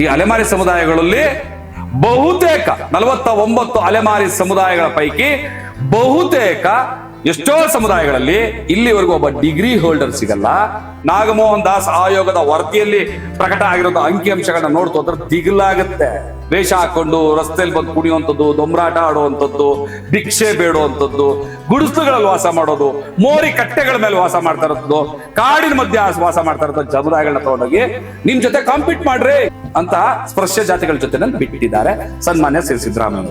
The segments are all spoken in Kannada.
ಈ ಅಲೆಮಾರಿ ಸಮುದಾಯಗಳಲ್ಲಿ ಬಹುತೇಕ ನಲವತ್ತ ಒಂಬತ್ತು ಅಲೆಮಾರಿ ಸಮುದಾಯಗಳ ಪೈಕಿ ಬಹುತೇಕ ಎಷ್ಟೋ ಸಮುದಾಯಗಳಲ್ಲಿ ಇಲ್ಲಿವರೆಗೂ ಒಬ್ಬ ಡಿಗ್ರಿ ಹೋಲ್ಡರ್ ಸಿಗಲ್ಲ. ನಾಗಮೋಹನ್ ದಾಸ್ ಆಯೋಗದ ವರದಿಯಲ್ಲಿ ಪ್ರಕಟ ಆಗಿರೋ ಅಂಕಿಅಂಶಗಳನ್ನ ನೋಡ್ತು, ಅಂದ್ರೆ ದಿಗಿಲಾಗುತ್ತೆ. ವೇಷ ಹಾಕೊಂಡು ರಸ್ತೆಯಲ್ಲಿ ಬಂದು ಕುಣಿಯುವಂಥದ್ದು ದೊಂಬರಾಟ ಆಡುವಂಥದ್ದು, ಭಿಕ್ಷೆ ಬೇಡುವಂಥದ್ದು, ಗುಡಿಸಲುಗಳಲ್ಲಿ ವಾಸ ಮಾಡೋದು, ಮೋರಿ ಕಟ್ಟೆಗಳ ಮೇಲೆ ವಾಸ ಮಾಡ್ತಾ ಇರೋದು, ಕಾಡಿನ ಮಧ್ಯೆ ವಾಸ ಮಾಡ್ತಾ ಇರೋ ಸಮುದಾಯಗಳನ್ನ ತಗೊಂಡೋಗಿ ನಿಮ್ ಜೊತೆ ಕಾಂಪೀಟ್ ಮಾಡ್ರಿ ಅಂತ ಸ್ಪರ್ಶ ಜಾತಿಗಳ ಜೊತೆ ಬಿಟ್ಟಿದ್ದಾರೆ. ಸನ್ಮಾನ್ಯ ಸಿ ಸಿದ್ದರಾಮಯ್ಯ.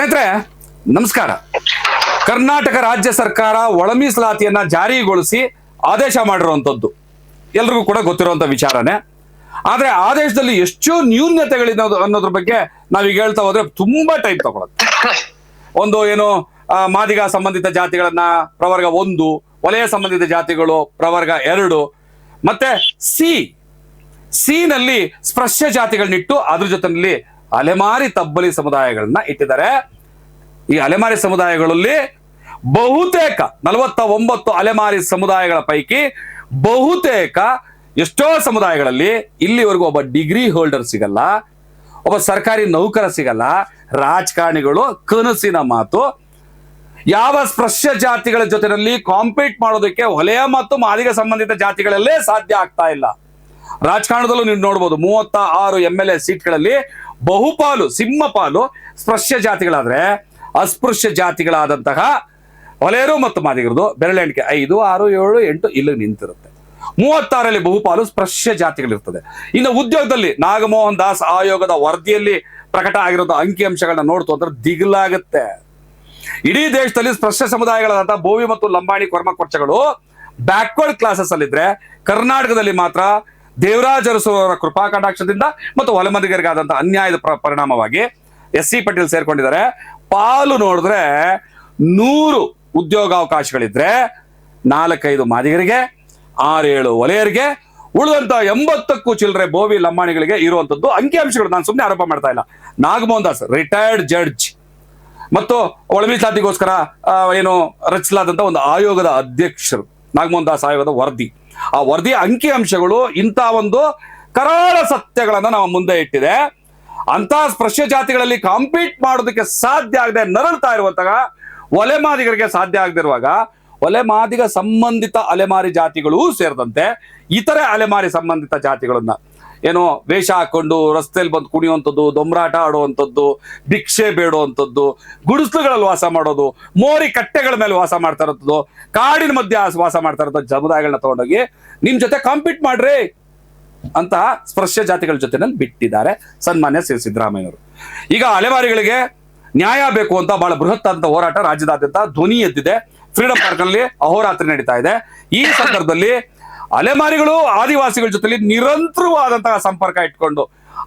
ಸ್ನೇಹಿತರೆ, ನಮಸ್ಕಾರ. ಕರ್ನಾಟಕ ರಾಜ್ಯ ಸರ್ಕಾರ ಒಳ ಮೀಸಲಾತಿಯನ್ನ ಜಾರಿಗೊಳಿಸಿ ಆದೇಶ ಮಾಡಿರುವಂತದ್ದು. ಎಲ್ರಿಗೂ ಕೂಡ ಗೊತ್ತಿರುವಂತ ವಿಚಾರನೆ. ಆದ್ರೆ ಆದೇಶದಲ್ಲಿ ಎಷ್ಟು ನ್ಯೂನ್ಯತೆಗಳಿದೆ ಅನ್ನೋದ್ರ ಬಗ್ಗೆ ನಾವೀಗ ಹೇಳ್ತಾ ಹೋದ್ರೆ ತುಂಬಾ ಟೈಪ್ ತಗೊಳುತ್ತೆ. ಒಂದು ಏನು ಮಾದಿಗ ಸಂಬಂಧಿತ ಜಾತಿಗಳನ್ನ ಪ್ರವರ್ಗ ಒಂದು, ವಲಯ ಸಂಬಂಧಿತ ಜಾತಿಗಳು ಪ್ರವರ್ಗ ಎರಡು. ಮತ್ತೆ ಸಿ ಸಿ ನಲ್ಲಿ ಸ್ಪರ್ಶ ಜಾತಿಗಳನ್ನಿಟ್ಟು ಅದ್ರ ಜೊತೆನಲ್ಲಿ ಅಲೆಮಾರಿ ತಬ್ಬಲಿ ಸಮುದಾಯಗಳನ್ನ ಇಟ್ಟಿದ್ದಾರೆ. ಈ ಅಲೆಮಾರಿ ಸಮುದಾಯಗಳಲ್ಲಿ ಬಹುತೇಕ ನಲವತ್ತ ಒಂಬತ್ತು ಅಲೆಮಾರಿ ಸಮುದಾಯಗಳ ಪೈಕಿ ಬಹುತೇಕ ಎಷ್ಟೋ ಸಮುದಾಯಗಳಲ್ಲಿ ಇಲ್ಲಿವರೆಗೂ ಒಬ್ಬ ಡಿಗ್ರಿ ಹೋಲ್ಡರ್ ಸಿಗಲ್ಲ, ಒಬ್ಬ ಸರ್ಕಾರಿ ನೌಕರ ಸಿಗಲ್ಲ, ರಾಜಕಾರಣಿಗಳು ಕನಸಿನ ಮಾತು, ಯಾವ ಸ್ಪೃಶ್ಯ ಜಾತಿಗಳ ಜೊತೆನಲ್ಲಿ ಕಾಂಪೀಟ್ ಮಾಡೋದಕ್ಕೆ ಹೊಲೆಯ ಮತ್ತು ಮಾದಿಗ ಸಂಬಂಧಿತ ಜಾತಿಗಳಲ್ಲೇ ಸಾಧ್ಯ ಆಗ್ತಾ ಇಲ್ಲ. ರಾಜಕಾರಣದಲ್ಲೂ ನೀವು ನೋಡ್ಬೋದು ಮೂವತ್ತ ಆರು ಎಂ ಎಲ್ ಎ ಸೀಟ್ಗಳಲ್ಲಿ ಬಹುಪಾಲು ಸಿಂಹಪಾಲು ಸ್ಪೃಶ್ಯ ಜಾತಿಗಳಾದ್ರೆ ಅಸ್ಪೃಶ್ಯ ಜಾತಿಗಳಾದಂತಹ ಒಲೆಯರು ಮತ್ತು ಮಾದಿಗರದು ಬೆರಳೆಣಿಕೆ ಐದು, ಆರು, ಏಳು, ಎಂಟು ಇಲ್ಲಿ ನಿಂತಿರುತ್ತೆ. ಮೂವತ್ತಾರಲ್ಲಿ ಬಹುಪಾಲು ಸ್ಪೃಶ್ಯ ಜಾತಿಗಳಿರ್ತದೆ. ಇನ್ನು ಉದ್ಯೋಗದಲ್ಲಿ ನಾಗಮೋಹನ್ ದಾಸ್ ಆಯೋಗದ ವರದಿಯಲ್ಲಿ ಪ್ರಕಟ ಆಗಿರೋ ಅಂಕಿಅಂಶಗಳನ್ನ ನೋಡ್ತು ಅಂದ್ರೆ ದಿಗ್ಲಾಗುತ್ತೆ. ಇಡೀ ದೇಶದಲ್ಲಿ ಸ್ಪೃಶ್ಯ ಸಮುದಾಯಗಳಾದಂತಹ ಭೋವಿ ಮತ್ತು ಲಂಬಾಣಿ ಕೊರ್ಮ ಕೊರ್ಚಗಳು ಬ್ಯಾಕ್ವರ್ಡ್ ಕ್ಲಾಸಸ್ ಅಲ್ಲಿದ್ರೆ ಕರ್ನಾಟಕದಲ್ಲಿ ಮಾತ್ರ ದೇವರಾಜ ಅರಸು ಅವರ ಕೃಪಾ ಕಟಾಕ್ಷದಿಂದ ಮತ್ತು ಹೊಲಮದಿಗರಿಗಾದಂತಹ ಅನ್ಯಾಯದ ಪ್ರ- ಪರಿಣಾಮವಾಗಿ ಎಸ್ ಸಿ ಪಟೇಲ್ ಸೇರ್ಕೊಂಡಿದ್ದಾರೆ. ಪಾಲು ನೋಡಿದ್ರೆ ನೂರು ಉದ್ಯೋಗಾವಕಾಶಗಳಿದ್ರೆ ನಾಲ್ಕೈದು ಮಾದಿಗರಿಗೆ, ಆರೇಳು ವಲಯರಿಗೆ ಉಳಿದಂತ ಎಂಬತ್ತಕ್ಕೂ ಚಿಲ್ಲರೆ ಬೋವಿ ಲಂಬಾಣಿಗಳಿಗೆ ಇರುವಂತದ್ದು ಅಂಕಿಅಂಶಗಳು ನಾನು ಸುಮ್ಮನೆ ಆರೋಪ ಮಾಡ್ತಾ ಇಲ್ಲ. ನಾಗಮೋಹನ್ ದಾಸ್ ರಿಟೈರ್ಡ್ ಜಡ್ಜ್ ಮತ್ತು ಒಳಮೀಸಾತಿಗೋಸ್ಕರ ಏನು ರಚಿಸಲಾದಂತ ಒಂದು ಆಯೋಗದ ಅಧ್ಯಕ್ಷರು. ನಾಗಮೋಹನ್ ದಾಸ್ ಆಯೋಗದ ವರದಿ. ಆ ವರದಿಯ ಅಂಕಿಅಂಶಗಳು ಇಂಥ ಒಂದು ಕರಾಳ ಸತ್ಯಗಳನ್ನು ನಾವು ಮುಂದೆ ಇಟ್ಟಿದೆ. ಅಂತಹ ಸ್ಪರ್ಶ ಜಾತಿಗಳಲ್ಲಿ ಕಾಂಪೀಟ್ ಮಾಡೋದಕ್ಕೆ ಸಾಧ್ಯ ಆಗದೆ ನರಳ್ತಾ ಇರುವಂತಹ ಒಲೆ ಮಾದಿಗರಿಗೆ ಸಾಧ್ಯ ಆಗದಿರುವಾಗ ಒಲೆ ಮಾದಿಗ ಸಂಬಂಧಿತ ಅಲೆಮಾರಿ ಜಾತಿಗಳೂ ಸೇರಿದಂತೆ ಇತರೆ ಅಲೆಮಾರಿ ಸಂಬಂಧಿತ ಜಾತಿಗಳನ್ನ ಏನೋ ವೇಷ ಹಾಕೊಂಡು ರಸ್ತೆಯಲ್ಲಿ ಬಂದು ಕುಣಿಯುವಂಥದ್ದು ದೊಂಬರಾಟ ಆಡುವಂಥದ್ದು, ಭಿಕ್ಷೆ ಬೇಡುವಂಥದ್ದು, ಗುಡಿಸ್ಲುಗಳಲ್ಲಿ ವಾಸ ಮಾಡೋದು, ಮೋರಿ ಕಟ್ಟೆಗಳ ಮೇಲೆ ವಾಸ ಮಾಡ್ತಾ ಇರೋದು, ಕಾಡಿನ ಮಧ್ಯೆ ವಾಸ ಮಾಡ್ತಾ ಇರೋದು ಸಮುದಾಯಗಳನ್ನ ತಗೊಂಡೋಗಿ ನಿಮ್ ಜೊತೆ ಕಾಂಪೀಟ್ ಮಾಡ್ರಿ ಅಂತ ಸ್ಪರ್ಶ ಜಾತಿಗಳ ಜೊತೆನಲ್ಲಿ ಬಿಟ್ಟಿದ್ದಾರೆ ಸನ್ಮಾನ್ಯ ಸಿ. ಸಿದ್ದರಾಮಯ್ಯವರು ಈಗ ಅಲೆಮಾರಿಗಳಿಗೆ ನ್ಯಾಯ ಬೇಕು ಅಂತ ಬಹಳ ಬೃಹತ್ ಅಂತ ಹೋರಾಟ ರಾಜ್ಯದಾದ್ಯಂತ ಧ್ವನಿ ಎದ್ದಿದೆ. ಫ್ರೀಡಂ ಪಾರ್ಕ್ನಲ್ಲಿ ಅಹೋರಾತ್ರಿ ನಡೀತಾ ಇದೆ. ಈ ಸಂದರ್ಭದಲ್ಲಿ ಅಲೆಮಾರಿಗಳು, ಆದಿವಾಸಿಗಳ ಜೊತೆಲಿ ನಿರಂತರವಾದಂತಹ ಸಂಪರ್ಕ ಇಟ್ಕೊಂಡು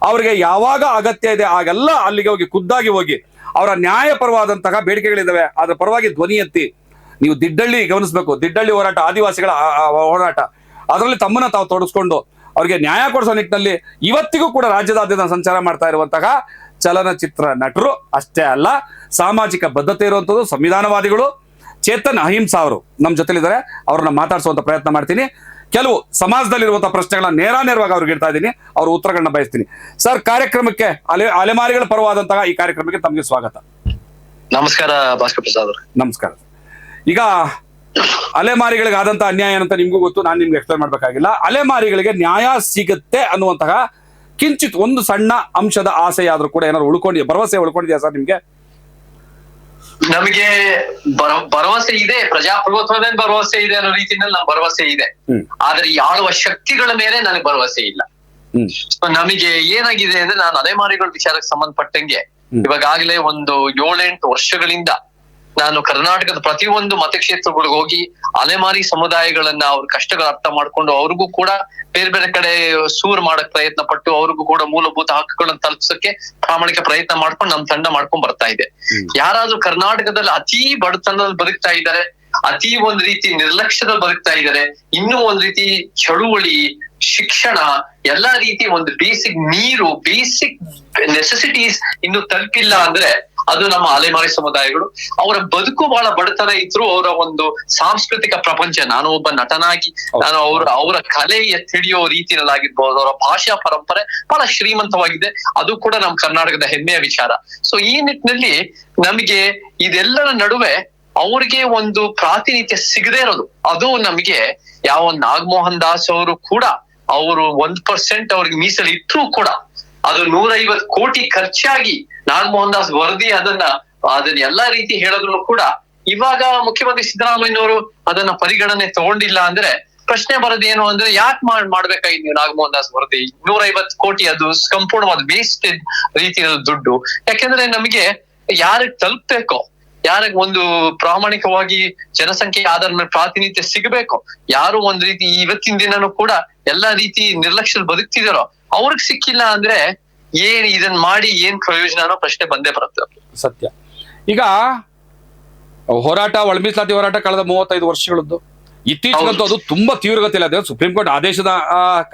ಅವರಿಗೆ ಯಾವಾಗ ಅಗತ್ಯ ಇದೆ ಆಗೆಲ್ಲ ಅಲ್ಲಿಗೆ ಹೋಗಿ ಖುದ್ದಾಗಿ ಹೋಗಿ ಅವರ ನ್ಯಾಯಪರವಾದಂತಹ ಬೇಡಿಕೆಗಳಿದ್ದಾವೆ. ಅದರ ಪರವಾಗಿ ಧ್ವನಿ ಎತ್ತಿ ನೀವು ದಿಡ್ಡಳ್ಳಿ ಗಮನಿಸಬೇಕು. ದಿಡ್ಡಳ್ಳಿ ಹೋರಾಟ, ಆದಿವಾಸಿಗಳ ಹೋರಾಟ. ಅದರಲ್ಲಿ ತಮ್ಮನ್ನ ತಾವು ತೊಡಗಿಸ್ಕೊಂಡು ಅವರಿಗೆ ನ್ಯಾಯ ಕೊಡಿಸೋ ನಿಟ್ಟಿನಲ್ಲಿ ಇವತ್ತಿಗೂ ಕೂಡ ರಾಜ್ಯದಾದ್ಯಂತ ಸಂಚಾರ ಮಾಡ್ತಾ ಇರುವಂತಹ ಚಲನಚಿತ್ರ ನಟರು ಅಷ್ಟೇ ಅಲ್ಲ, ಸಾಮಾಜಿಕ ಬದ್ಧತೆ ಇರುವಂತದ್ದು ಸಂವಿಧಾನವಾದಿಗಳು ಚೇತನ್ ಅಹಿಂಸಾ ಅವರು ನಮ್ಮ ಜೊತೆಲಿದ್ದಾರೆ. ಅವ್ರನ್ನ ಮಾತಾಡಿಸುವಂತ ಪ್ರಯತ್ನ ಮಾಡ್ತೀನಿ. ಕೆಲವು ಸಮಾಜದಲ್ಲಿರುವಂತಹ ಪ್ರಶ್ನೆಗಳನ್ನ ನೇರ ನೇರವಾಗಿ ಅವ್ರಿಗೆ ಇಡ್ತಾ ಇದ್ದೀನಿ. ಅವ್ರ ಉತ್ತರಗಳನ್ನ ಬಯಸ್ತೀನಿ. ಸರ್ ಕಾರ್ಯಕ್ರಮಕ್ಕೆ ಅಲೆ ಅಲೆಮಾರಿಗಳ ಪರವಾದಂತಹ ಈ ಕಾರ್ಯಕ್ರಮಕ್ಕೆ ತಮಗೆ ಸ್ವಾಗತ. ನಮಸ್ಕಾರ ಭಾಸ್ಕರ್ ಪ್ರಸಾದ್ ಅವ್ರೆ. ನಮಸ್ಕಾರ. ಈಗ ಅಲೆಮಾರಿಗಳಿಗೆ ಆದಂತ ಅನ್ಯಾಯ ಅಂತ ನಿಮ್ಗೂ ಗೊತ್ತು ನಾನು ನಿಮ್ಗೆ ಎಕ್ಸ್ಪ್ಲೈನ್ ಮಾಡ್ಬೇಕಾಗಿಲ್ಲ. ಅಲೆಮಾರಿಗಳಿಗೆ ನ್ಯಾಯ ಸಿಗುತ್ತೆ ಅನ್ನುವಂತಹ ಕಿಂಚಿತ್ ಒಂದು ಸಣ್ಣ ಅಂಶದ ಆಸೆ ಆದ್ರೂ ಕೂಡ ಏನಾದ್ರು ಉಳ್ಕೊಂಡಿದ್ಯಾ ಭರವಸೆ ಉಳ್ಕೊಂಡಿದ್ಯಾ ಸರ್ ನಿಮ್ಗೆ? ನಮಗೆ ಬರ ಭರವಸೆ ಇದೆ ಪ್ರಜಾಪ್ರಭುತ್ವದ ಭರವಸೆ ಇದೆ ಅನ್ನೋ ರೀತಿಯಲ್ಲಿ ನಮ್ ಭರವಸೆ ಇದೆ. ಆದ್ರೆ ಆಳುವ ಶಕ್ತಿಗಳ ಮೇಲೆ ನನಗೆ ಭರವಸೆ ಇಲ್ಲ. ನಮಗೆ ಏನಾಗಿದೆ ಅಂದ್ರೆ ನಾನು ಅಲೆಮಾರಿಗಳ ವಿಚಾರಕ್ಕೆ ಸಂಬಂಧಪಟ್ಟಂಗೆ. ಇವಾಗಾಗಲೇ ಒಂದು ಏಳೆಂಟು ವರ್ಷಗಳಿಂದ ನಾನು ಕರ್ನಾಟಕದ ಪ್ರತಿಯೊಂದು ಮತಕ್ಷೇತ್ರಗಳಿಗೆ ಹೋಗಿ ಅಲೆಮಾರಿ ಸಮುದಾಯಗಳನ್ನ ಅವ್ರ ಕಷ್ಟಗಳ ಅರ್ಥ ಮಾಡ್ಕೊಂಡು ಅವ್ರಿಗೂ ಕೂಡ ಬೇರೆ ಬೇರೆ ಕಡೆ ಸೂರ್ ಮಾಡಕ್ ಪ್ರಯತ್ನ ಪಟ್ಟು ಅವ್ರಿಗೂ ಕೂಡ ಮೂಲಭೂತ ಹಕ್ಕುಗಳನ್ನ ತಲುಪಿಸಕ್ಕೆ ಪ್ರಾಮಾಣಿಕ ಪ್ರಯತ್ನ ಮಾಡ್ಕೊಂಡು ನಮ್ ತಂಡ ಮಾಡ್ಕೊಂಡ್ ಬರ್ತಾ ಇದೆ. ಯಾರಾದ್ರೂ ಕರ್ನಾಟಕದಲ್ಲಿ ಅತಿ ಬಡತನದಲ್ಲಿ ಬದುಕ್ತಾ ಇದ್ದಾರೆ ಅತಿ ಒಂದ್ ರೀತಿ ನಿರ್ಲಕ್ಷ್ಯದಲ್ಲಿ ಬದುಕ್ತಾ ಇದ್ದಾರೆ ಇನ್ನೂ ಒಂದ್ ರೀತಿ ಚಳುವಳಿ ಶಿಕ್ಷಣ ಎಲ್ಲಾ ರೀತಿ ಒಂದು ಬೇಸಿಕ್ ನೀರು ಬೇಸಿಕ್ ನೆಸೆಸಿಟೀಸ್ ಇನ್ನು ತಲುಪಿಲ್ಲ ಅಂದ್ರೆ ಅದು ನಮ್ಮ ಅಲೆಮಾರಿ ಸಮುದಾಯಗಳು. ಅವರ ಬದುಕು ಬಹಳ ಬಡತನ ಇದ್ರು ಅವರ ಒಂದು ಸಾಂಸ್ಕೃತಿಕ ಪ್ರಪಂಚ ನಾನು ಒಬ್ಬ ನಟನಾಗಿ ನಾನು ಅವರ ಅವರ ಕಲೆ ಎತ್ತಿಡಿಯೋ ರೀತಿಯಲ್ಲಾಗಿರ್ಬೋದು ಅವರ ಭಾಷಾ ಪರಂಪರೆ ಬಹಳ ಶ್ರೀಮಂತವಾಗಿದೆ. ಅದು ಕೂಡ ನಮ್ಮ ಕರ್ನಾಟಕದ ಹೆಮ್ಮೆಯ ವಿಚಾರ. ಸೊ ಈ ನಿಟ್ಟಿನಲ್ಲಿ ನಮಗೆ ಇದೆಲ್ಲರ ನಡುವೆ ಅವ್ರಿಗೆ ಒಂದು ಪ್ರಾತಿನಿಧ್ಯ ಸಿಗದೇ ಇರೋದು. ಅದು ನಮಗೆ ಯಾವ ನಾಗಮೋಹನ್ ದಾಸ್ ಅವರು ಕೂಡ ಅವರು ಒಂದ್ ಪರ್ಸೆಂಟ್ ಅವ್ರಿಗೆ ಮೀಸಲಿಟ್ಟರು ಕೂಡ ಅದು ನೂರೈವತ್ ಕೋಟಿ ಖರ್ಚಾಗಿ ನಾಗಮೋಹನ್ ದಾಸ್ ವರದಿ ಅದನ್ನ ಅದನ್ನ ಎಲ್ಲಾ ರೀತಿ ಹೇಳಿದ್ರು ಕೂಡ, ಇವಾಗ ಮುಖ್ಯಮಂತ್ರಿ ಸಿದ್ದರಾಮಯ್ಯನವರು ಅದನ್ನ ಪರಿಗಣನೆ ತಗೊಂಡಿಲ್ಲ ಅಂದ್ರೆ ಪ್ರಶ್ನೆ ಬರೋದೇನು ಅಂದ್ರೆ ಯಾಕೆ ಮಾಡ್ ಮಾಡ್ಬೇಕಾಗಿದ್ ನೀವು ನಾಗಮೋಹನ್ ದಾಸ್ ವರದಿ? ನೂರೈವತ್ ಕೋಟಿ ಅದು ಸಂಪೂರ್ಣವಾದ ವೇಸ್ಟೆಡ್ ರೀತಿಯ ದುಡ್ಡು. ಯಾಕೆಂದ್ರೆ ನಮಗೆ ಯಾರಿಗೆ ತಲುಪ್ಬೇಕೋ, ಯಾರಿಗ್ ಒಂದು ಪ್ರಾಮಾಣಿಕವಾಗಿ ಜನಸಂಖ್ಯೆ ಆಧಾರ ಮೇಲೆ ಪ್ರಾತಿನಿಧ್ಯ ಸಿಗಬೇಕು, ಯಾರು ಒಂದ್ ರೀತಿ ಇವತ್ತಿನ ದಿನನೂ ಕೂಡ ಎಲ್ಲಾ ರೀತಿ ನಿರ್ಲಕ್ಷ್ಯ ಬದುಕ್ತಿದಾರೋ, ಅವ್ರಿಗೆ ಸಿಕ್ಕಿಲ್ಲ ಅಂದ್ರೆ ಏನ್ ಇದನ್ ಮಾಡಿ ಏನ್ ಪ್ರಯೋಜನ ಅನ್ನೋ ಪ್ರಶ್ನೆ ಬಂದೇ ಬರುತ್ತೆ. ಸತ್ಯ. ಈಗ ಹೋರಾಟ ಒಳ ಮೀಸಲಾತಿ ಹೋರಾಟ ಕಳೆದ ಮೂವತ್ತೈದು ವರ್ಷಗಳದ್ದು. ಇತ್ತೀಚೆಗಂತೂ ಅದು ತುಂಬಾ ತೀವ್ರಗತಿಯಲ್ಲಿ ಅದೇ ಸುಪ್ರೀಂ ಕೋರ್ಟ್ ಆದೇಶದ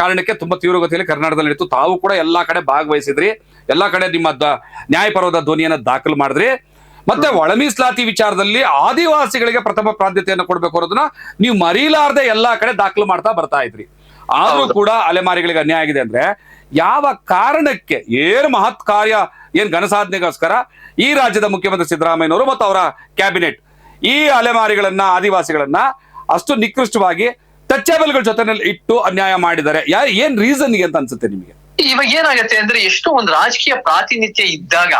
ಕಾರಣಕ್ಕೆ ತುಂಬಾ ತೀವ್ರಗತಿಯಲ್ಲಿ ಕರ್ನಾಟಕದಲ್ಲಿ ಇತ್ತು ತಾವು ಕೂಡ ಎಲ್ಲಾ ಕಡೆ ಭಾಗವಹಿಸಿದ್ರಿ. ಎಲ್ಲಾ ಕಡೆ ನಿಮ್ಮ ನ್ಯಾಯಪರವಾದ ಧ್ವನಿಯನ್ನ ದಾಖಲು ಮಾಡಿದ್ರಿ. ಮತ್ತೆ ಒಳ ಮೀಸಲಾತಿ ವಿಚಾರದಲ್ಲಿ ಆದಿವಾಸಿಗಳಿಗೆ ಪ್ರಥಮ ಪ್ರಾಧ್ಯತೆಯನ್ನು ಕೊಡ್ಬೇಕು ಅನ್ನೋದನ್ನ ನೀವು ಮರೀಲಾರ್ದೆ ಎಲ್ಲಾ ಕಡೆ ದಾಖಲು ಮಾಡ್ತಾ ಬರ್ತಾ ಇದ್ರಿ. ಆದ್ರೂ ಕೂಡ ಅಲೆಮಾರಿಗಳಿಗೆ ಅನ್ಯಾಯ ಆಗಿದೆ ಅಂದ್ರೆ ಯಾವ ಕಾರಣಕ್ಕೆ, ಏನು ಮಹತ್ ಕಾರ್ಯ, ಏನ್ ಘನಸಾಧನೆಗೋಸ್ಕರ ಈ ರಾಜ್ಯದ ಮುಖ್ಯಮಂತ್ರಿ ಸಿದ್ದರಾಮಯ್ಯನವರು ಮತ್ತು ಅವರ ಕ್ಯಾಬಿನೆಟ್ ಈ ಅಲೆಮಾರಿಗಳನ್ನ, ಆದಿವಾಸಿಗಳನ್ನ ಅಷ್ಟು ನಿಕೃಷ್ಟವಾಗಿ ಟಚಬಲ್ಗಳ ಜೊತೆನಲ್ಲಿ ಇಟ್ಟು ಅನ್ಯಾಯ ಮಾಡಿದ್ದಾರೆ. ಯಾ, ಏನ್ ರೀಸನ್ ಅಂತ ಅನ್ಸುತ್ತೆ ನಿಮಗೆ? ಇವಾಗ ಏನಾಗುತ್ತೆ ಅಂದ್ರೆ ಎಷ್ಟು ಒಂದು ರಾಜಕೀಯ ಪ್ರಾತಿನಿಧ್ಯ ಇದ್ದಾಗ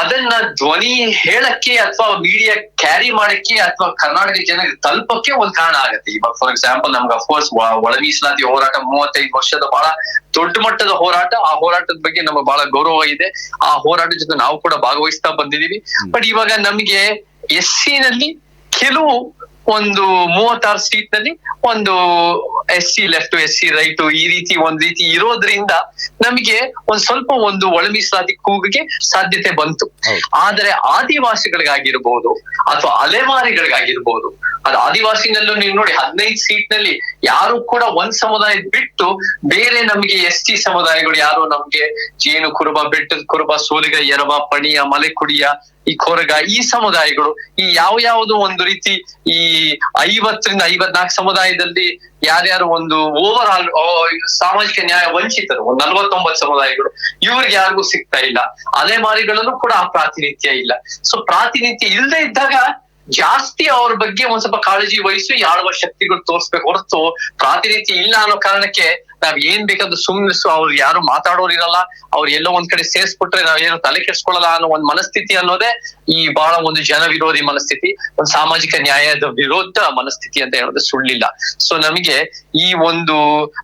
ಅದನ್ನ ಧ್ವನಿ ಹೇಳಕ್ಕೆ ಅಥವಾ ಮೀಡಿಯಾ ಕ್ಯಾರಿ ಮಾಡಕ್ಕೆ ಅಥವಾ ಕರ್ನಾಟಕ ಜನಕ್ಕೆ ತಲುಪಕ್ಕೆ ಒಂದ್ ಕಾರಣ ಆಗುತ್ತೆ. ಇವಾಗ ಫಾರ್ ಎಕ್ಸಾಂಪಲ್ ನಮ್ಗೆ ಅಫ್ಕೋರ್ಸ್ ಒಳ ಮೀಸಲಾತಿ ಹೋರಾಟ ಮೂವತ್ತೈದು ವರ್ಷದ ಬಹಳ ದೊಡ್ಡ ಮಟ್ಟದ ಹೋರಾಟ. ಆ ಹೋರಾಟದ ಬಗ್ಗೆ ನಮ್ಗೆ ಬಹಳ ಗೌರವ ಇದೆ. ಆ ಹೋರಾಟ ಜೊತೆ ನಾವು ಕೂಡ ಭಾಗವಹಿಸ್ತಾ ಬಂದಿದೀವಿ. ಬಟ್ ಇವಾಗ ನಮ್ಗೆ ಎಸ್ ಸಿ ನಲ್ಲಿ ಕೆಲವು ಒಂದು ಮೂವತ್ತಾರು ಸೀಟ್ನಲ್ಲಿ ಒಂದು S C left S C right ಈ ರೀತಿ ಒಂದ್ ರೀತಿ ಇರೋದ್ರಿಂದ ನಮಗೆ ಒಂದ್ ಸ್ವಲ್ಪ ಒಂದು ಒಳ ಮೀಸಲಾತಿ ಕೂಗಿಗೆ ಸಾಧ್ಯತೆ ಬಂತು. ಆದರೆ ಆದಿವಾಸಿಗಳಿಗಾಗಿರ್ಬೋದು ಅಥವಾ ಅಲೆಮಾರಿಗಳಿಗಾಗಿರ್ಬೋದು ಅದು ಆದಿವಾಸಿನಲ್ಲೂ ನೀವು ನೋಡಿ ಹದಿನೈದು ಸೀಟ್ನಲ್ಲಿ ಯಾರು ಕೂಡ ಒಂದ್ ಸಮುದಾಯ ಬಿಟ್ಟು ಬೇರೆ ನಮಗೆ ಎಸ್ ಟಿ ಸಮುದಾಯಗಳು ಯಾರು ನಮ್ಗೆ ಜೇನು ಕುರುಬ ಬೆಟ್ಟದ ಕುರುಬ ಸೋಲಿಗ ಎರವ ಪಣಿಯ ಮಲೆಕುಡಿಯ ಈ ಕೊರಗ ಈ ಸಮುದಾಯಗಳು ಈ ಯಾವ ಯಾವ್ದು ಒಂದು ರೀತಿ ಈ ಐವತ್ತರಿಂದ ಐವತ್ನಾಲ್ಕು ಸಮುದಾಯದಲ್ಲಿ ಯಾರ್ಯಾರು ಒಂದು ಓವರ್ ಆಲ್ ಸಾಮಾಜಿಕ ನ್ಯಾಯ ವಂಚಿತರು, ಒಂದ್ ನಲ್ವತ್ತೊಂಬತ್ತು ಸಮುದಾಯಗಳು, ಇವ್ರಿಗೆ ಯಾರಿಗೂ ಸಿಗ್ತಾ ಇಲ್ಲ. ಅಲೆಮಾರಿಗಳಲ್ಲೂ ಕೂಡ ಆ ಪ್ರಾತಿನಿಧ್ಯ ಇಲ್ಲ. ಸೊ ಪ್ರಾತಿನಿಧ್ಯ ಇಲ್ಲದೆ ಇದ್ದಾಗ ಜಾಸ್ತಿ ಅವ್ರ ಬಗ್ಗೆ ಒಂದ್ ಸ್ವಲ್ಪ ಕಾಳಜಿ ವಹಿಸಿ ಆಳುವ ಶಕ್ತಿಗಳು ತೋರಿಸ್ಬೇಕು ಹೊರತು ಪ್ರಾತಿನಿಧ್ಯ ಇಲ್ಲ ಅನ್ನೋ ಕಾರಣಕ್ಕೆ ನಾವ್ ಏನ್ ಬೇಕಾದ್ರೂ ಸುಮ್ನೆ ಅವ್ರು ಯಾರು ಮಾತಾಡೋರು ಇರಲ್ಲ, ಅವ್ರು ಎಲ್ಲೋ ಒಂದ್ ಕಡೆ ಸೇರ್ಸ್ಬಿಟ್ರೆ ನಾವ್ ಏನು ತಲೆ ಕೆಡ್ಸ್ಕೊಳ್ಳಲ್ಲ ಅನ್ನೋ ಒಂದ್ ಮನಸ್ಥಿತಿ ಅನ್ನೋದೇ ಈ ಬಹಳ ಒಂದು ಜನ ವಿರೋಧಿ ಮನಸ್ಥಿತಿ, ಒಂದ್ ಸಾಮಾಜಿಕ ನ್ಯಾಯದ ವಿರೋಧ ಮನಸ್ಥಿತಿ ಅಂತ ಹೇಳೋದು ಸುಳ್ಳಿಲ್ಲ. ಸೊ ನಮಗೆ ಈ ಒಂದು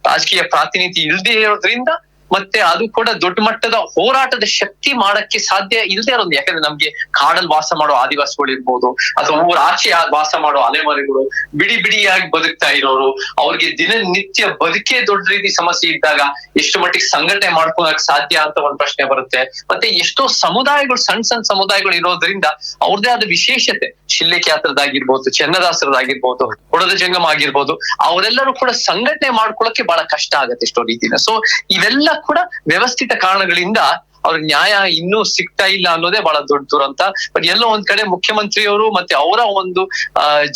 ರಾಜಕೀಯ ಪ್ರಾತಿನಿಧ್ಯ ಇಲ್ದೇ ಇರೋದ್ರಿಂದ ಮತ್ತೆ ಅದು ಕೂಡ ದೊಡ್ಡ ಮಟ್ಟದ ಹೋರಾಟದ ಶಕ್ತಿ ಮಾಡಕ್ಕೆ ಸಾಧ್ಯ ಇಲ್ಲದೆ ಇರೋದು. ಯಾಕಂದ್ರೆ ನಮ್ಗೆ ಕಾಡಲ್ಲಿ ವಾಸ ಮಾಡೋ ಆದಿವಾಸಿಗಳು ಇರ್ಬೋದು, ಅಥವಾ ಊರ ಆಚೆ ವಾಸ ಮಾಡೋ ಅಲೆಮಾರಿಗಳು ಬಿಡಿ ಬಿಡಿಯಾಗಿ ಬದುಕ್ತಾ ಇರೋರು, ಅವ್ರಿಗೆ ದಿನನಿತ್ಯ ಬದುಕೇ ದೊಡ್ಡ ರೀತಿ ಸಮಸ್ಯೆ ಇದ್ದಾಗ ಎಷ್ಟು ಮಟ್ಟಿಗೆ ಸಂಘಟನೆ ಮಾಡ್ಕೊಳಕ್ ಸಾಧ್ಯ ಅಂತ ಒಂದು ಪ್ರಶ್ನೆ ಬರುತ್ತೆ. ಮತ್ತೆ ಎಷ್ಟೋ ಸಮುದಾಯಗಳು ಸಣ್ಣ ಸಣ್ಣ ಸಮುದಾಯಗಳು ಇರೋದ್ರಿಂದ ಅವ್ರದೇ ಆದ ವಿಶೇಷತೆ ಶಿಲ್ಲೆಕ್ಯಾತ್ರದಾಗಿರ್ಬೋದು ಚೆನ್ನದಾಸರದಾಗಿರ್ಬೋದು ಕೊಡದ ಜಂಗಮ ಆಗಿರ್ಬೋದು, ಅವರೆಲ್ಲರೂ ಕೂಡ ಸಂಘಟನೆ ಮಾಡ್ಕೊಳಕ್ಕೆ ಬಹಳ ಕಷ್ಟ ಆಗತ್ತೆ ಎಷ್ಟೋ ರೀತಿನ. ಸೊ ಇವೆಲ್ಲ ಕೂಡ ವ್ಯವಸ್ಥಿತ ಕಾರಣಗಳಿಂದ ಅವ್ರ ನ್ಯಾಯ ಇನ್ನೂ ಸಿಗ್ತಾ ಇಲ್ಲ ಅನ್ನೋದೇ ಬಹಳ ದೊಡ್ಡ ದುರಂತ. ಬಟ್ ಎಲ್ಲೋ ಒಂದ್ ಕಡೆ ಮುಖ್ಯಮಂತ್ರಿಯವರು ಮತ್ತೆ ಅವರ ಒಂದು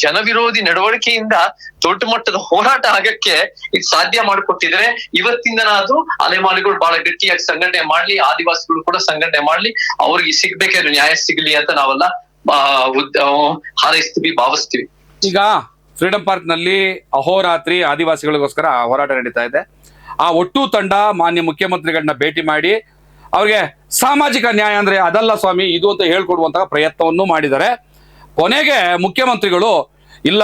ಜನವಿರೋಧಿ ನಡವಳಿಕೆಯಿಂದ ದೊಡ್ಡ ಮಟ್ಟದ ಹೋರಾಟ ಆಗಕ್ಕೆ ಇದ್ ಸಾಧ್ಯ ಮಾಡಿಕೊಟ್ಟಿದ್ರೆ ಇವತ್ತಿಂದನಾದ್ರೂ ಅಲೆಮಾರಿಗಳು ಬಹಳ ಗಟ್ಟಿಯಾಗಿ ಸಂಘಟನೆ ಮಾಡ್ಲಿ, ಆದಿವಾಸಿಗಳು ಕೂಡ ಸಂಘಟನೆ ಮಾಡ್ಲಿ, ಅವ್ರಿಗೆ ಸಿಗ್ಬೇಕಾದ್ರೆ ನ್ಯಾಯ ಸಿಗ್ಲಿ ಅಂತ ನಾವೆಲ್ಲ ಹಾರೈಸ್ತೀವಿ, ಭಾವಿಸ್ತೀವಿ. ಈಗ ಫ್ರೀಡಂ ಪಾರ್ಕ್ನಲ್ಲಿ ಅಹೋರಾತ್ರಿ ಆದಿವಾಸಿಗಳಿಗೋಸ್ಕರ ಹೋರಾಟ ನಡೀತಾ ಇದೆ. ಆ ಒಟ್ಟು ತಂಡ ಮಾನ್ಯ ಮುಖ್ಯಮಂತ್ರಿಗಳನ್ನ ಭೇಟಿ ಮಾಡಿ ಅವ್ರಿಗೆ ಸಾಮಾಜಿಕ ನ್ಯಾಯ ಅಂದ್ರೆ ಅದಲ್ಲ ಸ್ವಾಮಿ, ಇದು ಅಂತ ಹೇಳ್ಕೊಡುವಂತಹ ಪ್ರಯತ್ನವನ್ನು ಮಾಡಿದ್ದಾರೆ. ಕೊನೆಗೆ ಮುಖ್ಯಮಂತ್ರಿಗಳು, ಇಲ್ಲ,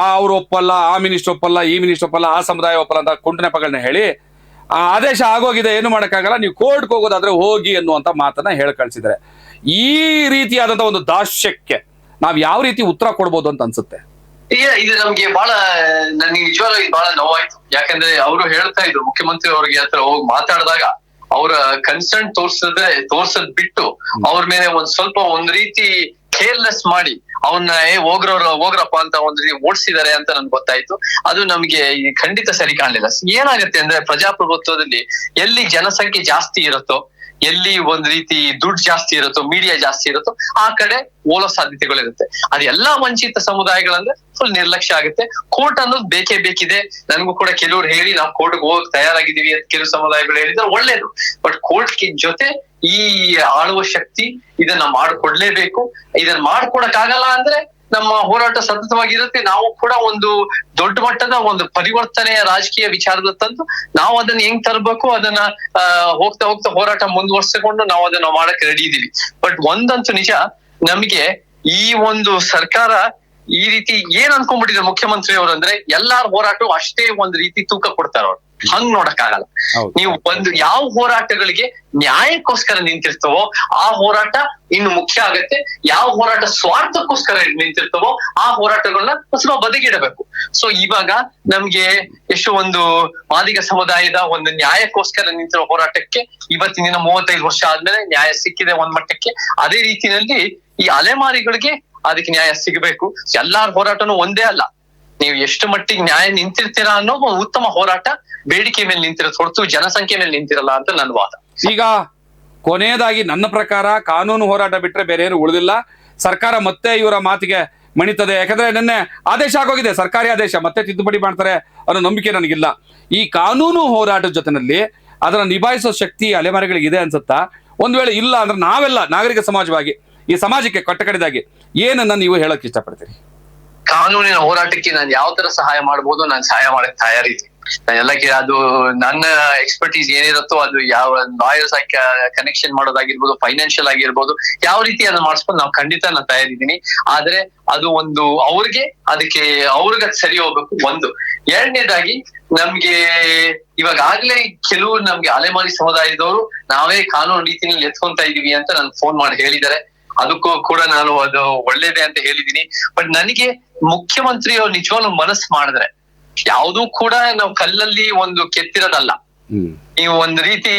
ಆ ಅವರು ಒಪ್ಪಲ್ಲ, ಆ ಮಿನಿಸ್ಟರ್ ಒಪ್ಪಲ್ಲ, ಈ ಮಿನಿಸ್ಟರ್ ಒಪ್ಪಲ್ಲ, ಆ ಸಮುದಾಯ ಒಪ್ಪಲ್ಲ ಅಂತ ಕುಂಟು ನೆಪಗಳನ್ನ ಹೇಳಿ, ಆ ಆದೇಶ ಆಗೋಗಿದೆ, ಏನು ಮಾಡೋಕ್ಕಾಗಲ್ಲ, ನೀವು ಕೋರ್ಟ್ಗೆ ಹೋಗೋದಾದ್ರೆ ಹೋಗಿ ಅನ್ನುವಂಥ ಮಾತನ್ನ ಹೇಳಿ ಕಳಿಸಿದ್ದಾರೆ. ಈ ರೀತಿಯಾದಂಥ ಒಂದು ದಾಶ್ಯಕ್ಕೆ ನಾವು ಯಾವ ರೀತಿ ಉತ್ತರ ಕೊಡ್ಬೋದು ಅಂತ ಅನ್ಸುತ್ತೆ? ಈಗ ಇದು ನಮ್ಗೆ ಬಹಳ ನನಗೆ ನಿಜವಾಗ್ಲೂ ಇದು ಬಹಳ ನೋವಾಯ್ತು. ಯಾಕಂದ್ರೆ ಅವರು ಹೇಳ್ತಾ ಇದ್ರು, ಮುಖ್ಯಮಂತ್ರಿ ಅವ್ರಿಗೆ ಹತ್ರ ಹೋಗಿ ಮಾತಾಡಿದಾಗ ಅವರ ಕನ್ಸರ್ನ್ ತೋರ್ಸದೆ ತೋರ್ಸದ್ ಬಿಟ್ಟು ಅವ್ರ ಮೇಲೆ ಒಂದ್ ಸ್ವಲ್ಪ ಒಂದ್ ರೀತಿ ಕೇರ್ಲೆಸ್ ಮಾಡಿ ಅವನ್ನ ಏ, ಹೋಗ್ರವ್ರ, ಹೋಗ್ರಪ್ಪ ಅಂತ ಒಂದ್ ರೀತಿ ಓಡಿಸಿದ್ದಾರೆ ಅಂತ ನನ್ಗೆ ಗೊತ್ತಾಯ್ತು. ಅದು ನಮ್ಗೆ ಖಂಡಿತ ಸರಿ ಕಾಣಲಿಲ್ಲ. ಏನಾಗತ್ತೆ ಅಂದ್ರೆ ಪ್ರಜಾಪ್ರಭುತ್ವದಲ್ಲಿ ಎಲ್ಲಿ ಜನಸಂಖ್ಯೆ ಜಾಸ್ತಿ ಇರುತ್ತೋ ಎಲ್ಲಿ ಒಂದ್ ರೀತಿ ದುಡ್ಡು ಜಾಸ್ತಿ ಇರುತ್ತೋ ಮೀಡಿಯಾ ಜಾಸ್ತಿ ಇರುತ್ತೋ, ಆ ಕಡೆ ಓಲೋ ಸಾಧ್ಯತೆಗಳಿರುತ್ತೆ ಅದೆಲ್ಲಾ ವಂಚಿತ ಸಮುದಾಯಗಳಂದ್ರೆ ಫುಲ್ ನಿರ್ಲಕ್ಷ್ಯ ಆಗುತ್ತೆ. ಕೋರ್ಟ್ ಅನ್ನೋದು ಬೇಕೇ ಬೇಕಿದೆ. ನನಗೂ ಕೂಡ ಕೆಲವ್ರು ಹೇಳಿ, ನಾವು ಕೋರ್ಟ್ಗೆ ಹೋಗಕ್ ತಯಾರಾಗಿದ್ದೀವಿ ಅಂತ ಕೆಲವು ಸಮುದಾಯಗಳು ಹೇಳಿದ್ರೆ ಒಳ್ಳೇದು. ಬಟ್ ಕೋರ್ಟ್ ಜೊತೆ ಈ ಆಳುವ ಶಕ್ತಿ ಇದನ್ನ ಮಾಡ್ಕೊಡ್ಲೇಬೇಕು. ಇದನ್ನ ಮಾಡ್ಕೊಡಕ್ ಆಗಲ್ಲ ಅಂದ್ರೆ ನಮ್ಮ ಹೋರಾಟ ಸತತವಾಗಿರುತ್ತೆ. ನಾವು ಕೂಡ ಒಂದು ದೊಡ್ಡ ಮಟ್ಟದ ಒಂದು ಪರಿವರ್ತನೆಯ ರಾಜಕೀಯ ವಿಚಾರದ ತಂದು ನಾವು ಅದನ್ನ ಹೆಂಗ್ ತರಬೇಕು, ಅದನ್ನ ಹೋಗ್ತಾ ಹೋಗ್ತಾ ಹೋರಾಟ ಮುಂದುವರ್ಸಿಕೊಂಡು ನಾವು ಅದನ್ನ ಮಾಡಕ್ ರೆಡಿ ಇದೀವಿ. ಬಟ್ ಒಂದಂತೂ ನಿಜ, ನಮಗೆ ಈ ಒಂದು ಸರ್ಕಾರ ಈ ರೀತಿ ಏನ್ ಅನ್ಕೊಂಡ್ಬಿಟ್ಟಿದ್ರು ಮುಖ್ಯಮಂತ್ರಿ ಅವರು ಅಂದ್ರೆ ಎಲ್ಲಾರ ಹೋರಾಟ ಅಷ್ಟೇ ಒಂದ್ ರೀತಿ ತೂಕ ಕೊಡ್ತಾರ ಅವ್ರು ಹಂಗ್ ನೋಡಕ್ಕಾಗಲ್ಲ. ನೀವು ಒಂದು ಯಾವ ಹೋರಾಟಗಳಿಗೆ ನ್ಯಾಯಕ್ಕೋಸ್ಕರ ನಿಂತಿರ್ತವೋ ಆ ಹೋರಾಟ ಇನ್ನು ಮುಖ್ಯ ಆಗತ್ತೆ. ಯಾವ ಹೋರಾಟ ಸ್ವಾರ್ಥಕ್ಕೋಸ್ಕರ ನಿಂತಿರ್ತವೋ ಆ ಹೋರಾಟಗಳನ್ನ ಸ್ವಲ್ಪ ಬದಿಗಿಡಬೇಕು. ಸೊ ಇವಾಗ ನಮ್ಗೆ ಎಷ್ಟು ಒಂದು ಮಾದಿಗ ಸಮುದಾಯದ ಒಂದು ನ್ಯಾಯಕ್ಕೋಸ್ಕರ ನಿಂತಿರೋ ಹೋರಾಟಕ್ಕೆ ಇವತ್ತಿನ ದಿನ ಮೂವತ್ತೈದು ವರ್ಷ ಆದ್ಮೇಲೆ ನ್ಯಾಯ ಸಿಕ್ಕಿದೆ ಒಂದ್ ಮಟ್ಟಕ್ಕೆ. ಅದೇ ರೀತಿಯಲ್ಲಿ ಈ ಅಲೆಮಾರಿಗಳಿಗೆ ಅದಕ್ಕೆ ನ್ಯಾಯ ಸಿಗಬೇಕು. ಎಲ್ಲಾರ ಹೋರಾಟನೂ ಒಂದೇ ಅಲ್ಲ. ನೀವು ಎಷ್ಟು ಮಟ್ಟಿಗೆ ನ್ಯಾಯ ನಿಂತಿರ್ತೀರಾ ಅನ್ನೋ ಉತ್ತಮ ಹೋರಾಟ ಬೇಡಿಕೆ ಮೇಲೆ ನಿಂತಿರೋದು, ಹೊರತು ಜನಸಂಖ್ಯೆ ಮೇಲೆ ನಿಂತಿರಲ್ಲ ಅಂತ ನನ್ನ ವಾದ. ಈಗ ಕೊನೆಯದಾಗಿ ನನ್ನ ಪ್ರಕಾರ ಕಾನೂನು ಹೋರಾಟ ಬಿಟ್ರೆ ಬೇರೆ ಏನು ಉಳಿದಿಲ್ಲ. ಸರ್ಕಾರ ಮತ್ತೆ ಇವರ ಮಾತಿಗೆ ಮಣಿತದೆ. ಯಾಕಂದ್ರೆ ನಿನ್ನೆ ಆದೇಶ ಆಗೋಗಿದೆ. ಸರ್ಕಾರಿ ಆದೇಶ, ಮತ್ತೆ ತಿದ್ದುಪಡಿ ಮಾಡ್ತಾರೆ ಅನ್ನೋ ನಂಬಿಕೆ ನನಗಿಲ್ಲ. ಈ ಕಾನೂನು ಹೋರಾಟದ ಜೊತೆನಲ್ಲಿ ಅದನ್ನ ನಿಭಾಯಿಸೋ ಶಕ್ತಿ ಅಲೆಮಾರಿಗಳಿಗೆ ಇದೆ ಅನ್ಸುತ್ತಾ? ಒಂದ್ ವೇಳೆ ಇಲ್ಲ ಅಂದ್ರೆ ನಾವೆಲ್ಲ ನಾಗರಿಕ ಸಮಾಜವಾಗಿ, ಈ ಸಮಾಜಕ್ಕೆ ಕಟ್ಟಕಡೆದಾಗಿ, ಏನನ್ನ ನೀವು ಹೇಳಕ್ ಇಷ್ಟಪಡ್ತೀರಿ? ಕಾನೂನಿನ ಹೋರಾಟಕ್ಕೆ ನಾನು ಯಾವ ತರ ಸಹಾಯ ಮಾಡ್ಬೋದು, ನಾನು ಸಹಾಯ ಮಾಡಕ್ ತಯಾರಿದ್ದೀನಿ ಎಲ್ಲಕ್ಕೆ ಅದು ನನ್ನ ಎಕ್ಸ್ಪರ್ಟೀಸ್ ಏನಿರುತ್ತೋ ಅದು ಯಾವ ಲಾಯರ್ಸ್ ಆಗಿ ಕನೆಕ್ಷನ್ ಮಾಡೋದಾಗಿರ್ಬೋದು ಫೈನಾನ್ಷಿಯಲ್ ಆಗಿರ್ಬೋದು, ಯಾವ ರೀತಿ ಅದನ್ನ ಮಾಡಿಸ್ಕೊಂಡು ನಾವು ಖಂಡಿತ ನಾನು ತಯಾರಿದ್ದೀನಿ. ಆದ್ರೆ ಅದು ಒಂದು ಅವ್ರಿಗೆ, ಅದಕ್ಕೆ ಅವ್ರಿಗೆ ಸರಿ ಹೋಗ್ಬೇಕು, ಒಂದು. ಎರಡನೇದಾಗಿ, ನಮ್ಗೆ ಇವಾಗ ಆಗ್ಲೇ ಕೆಲವು ನಮ್ಗೆ ಅಲೆಮಾರಿ ಸಮುದಾಯದವರು, ನಾವೇ ಕಾನೂನು ರೀತಿನಲ್ಲಿ ಎತ್ಕೊಂತ ಇದೀವಿ ಅಂತ ನನ್ ಫೋನ್ ಮಾಡಿ ಹೇಳಿದ್ದಾರೆ. ಅದಕ್ಕೂ ಕೂಡ ನಾನು ಅದು ಒಳ್ಳೇದೇ ಅಂತ ಹೇಳಿದೀನಿ. ಬಟ್ ನನಗೆ ಮುಖ್ಯಮಂತ್ರಿ ಅವ್ರು ನಿಜವಾಗ್ಲೂ ಮನಸ್ಸು ಮಾಡಿದ್ರೆ ಯಾವ್ದು ಕೂಡ ನಾವು ಕಲ್ಲಲ್ಲಿ ಒಂದು ಕೆತ್ತಿರೋದಲ್ಲ. ನೀವು ಒಂದ್ ರೀತಿ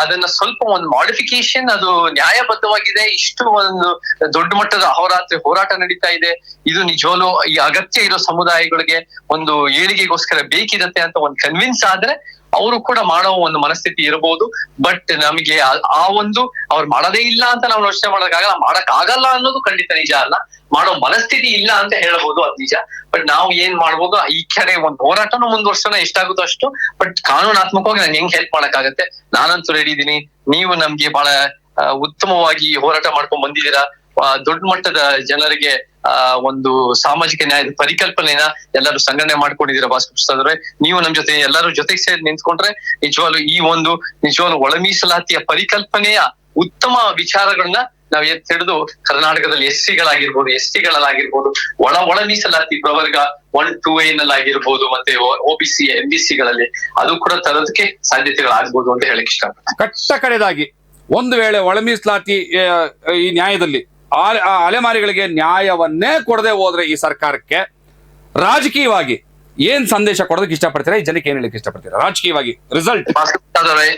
ಅದನ್ನ ಸ್ವಲ್ಪ ಒಂದು ಮಾಡಿಫಿಕೇಶನ್ ಅದು ನ್ಯಾಯಬದ್ಧವಾಗಿದೆ ಇಷ್ಟು ಒಂದು ದೊಡ್ಡ ಮಟ್ಟದ ಅಹೋರಾತ್ರಿ ಹೋರಾಟ ನಡೀತಾ ಇದೆ. ಇದು ನಿಜವಾಗ್ಲು ಈ ಅಗತ್ಯ ಇರೋ ಸಮುದಾಯಗಳಿಗೆ ಒಂದು ಏಳಿಗೆಗೋಸ್ಕರ ಬೇಕಿರತ್ತೆ ಅಂತ ಒಂದು ಕನ್ವಿನ್ಸ್ ಆದ್ರೆ ಅವರು ಕೂಡ ಮಾಡೋ ಒಂದು ಮನಸ್ಥಿತಿ ಇರಬಹುದು ಬಟ್ ನಮಗೆ ಆ- ಒಂದು ಅವ್ರು ಮಾಡೋದೇ ಇಲ್ಲ ಅಂತ ನಾವು ಯೋಚನೆ ಮಾಡಕ್ಕಾಗಲ್ಲ ಮಾಡಕ್ ಆಗಲ್ಲ ಅನ್ನೋದು ಖಂಡಿತ ನಿಜ ಅಲ್ಲ. ಮಾಡೋ ಮನಸ್ಥಿತಿ ಇಲ್ಲ ಅಂತ ಹೇಳಬಹುದು ಅದ್ ನಿಜ. ಬಟ್ ನಾವು ಏನ್ ಮಾಡ್ಬೋದು, ಈ ಕಡೆ ಒಂದು ಹೋರಾಟನೂ ಮುಂದುವರ್ಸೋಣ ಎಷ್ಟಾಗುತ್ತೋ ಅಷ್ಟು ಬಟ್ ಕಾನೂನಾತ್ಮಕವಾಗಿ ನಾನು ಹೆಂಗ್ ಹೆಲ್ಪ್ ಮಾಡಕ್ಕಾಗತ್ತೆ? ನಾನಂತೂ ರೆಡಿ ಇದೀನಿ ನೀವು ನಮ್ಗೆ ಬಹಳ ಉತ್ತಮವಾಗಿ ಹೋರಾಟ ಮಾಡ್ಕೊಂಡ್ ಬಂದಿದ್ದೀರಾ? ದೊಡ್ಡ ಮಟ್ಟದ ಜನರಿಗೆ, ಆ, ಒಂದು ಸಾಮಾಜಿಕ ನ್ಯಾಯದ ಪರಿಕಲ್ಪನೆನ ಎಲ್ಲರೂ ಸಂಘಟನೆ ಮಾಡ್ಕೊಂಡಿದ್ದೀರಾ ಭಾಸ್ಕರ್ ನೀವು ನಮ್ ಜೊತೆ ಎಲ್ಲರೂ ಜೊತೆಗೆ ಸೇರಿ ನಿಂತ್ಕೊಂಡ್ರೆ ನಿಜವಾಗ್ಲು ಈ ಒಂದು, ನಿಜವಾಗ್ಲು ಒಳ ಮೀಸಲಾತಿಯ ಪರಿಕಲ್ಪನೆಯ ಉತ್ತಮ ವಿಚಾರಗಳನ್ನ ನಾವ್ ಎತ್ ಹಿಡಿದು ಕರ್ನಾಟಕದಲ್ಲಿ ಎಸ್ ಸಿಗಳಾಗಿರ್ಬೋದು ಎಸ್ ಟಿಗಳಲ್ಲಾಗಿರ್ಬೋದು ಒಳ ಒಳ ಮೀಸಲಾತಿ ಪ್ರವರ್ಗ ಒನ್, ಟು ಎ ನಲ್ಲಾಗಿರ್ಬೋದು ಮತ್ತೆ O B C, M B ಸಿಗಳಲ್ಲಿ ಅದು ಕೂಡ ತರೋದಕ್ಕೆ ಸಾಧ್ಯತೆಗಳಾಗ್ಬೋದು ಅಂತ ಹೇಳಕ್ ಇಷ್ಟಪಡ್ತೀನಿ. ಕಟ್ಟ ಕಡೆದಾಗಿ ಒಂದು ವೇಳೆ ಒಳ ಮೀಸಲಾತಿ ಈ ನ್ಯಾಯದಲ್ಲಿ ಆ- ಅಲೆಮಾರಿಗಳಿಗೆ ನ್ಯಾಯವನ್ನೇ ಕೊಡದೆ ಹೋದ್ರೆ ಈ ಸರ್ಕಾರಕ್ಕೆ ರಾಜಕೀಯವಾಗಿ ಏನ್ ಸಂದೇಶ ಕೊಡೋದಕ್ಕೆ ಇಷ್ಟಪಡ್ತೀರಾ? ಈ ಜನಕ್ಕೆ ಏನ್ ಹೇಳಕ್ ಇಷ್ಟಪಡ್ತೀರಾ? ರಾಜಕೀಯವಾಗಿ ರಿಸಲ್ಟ್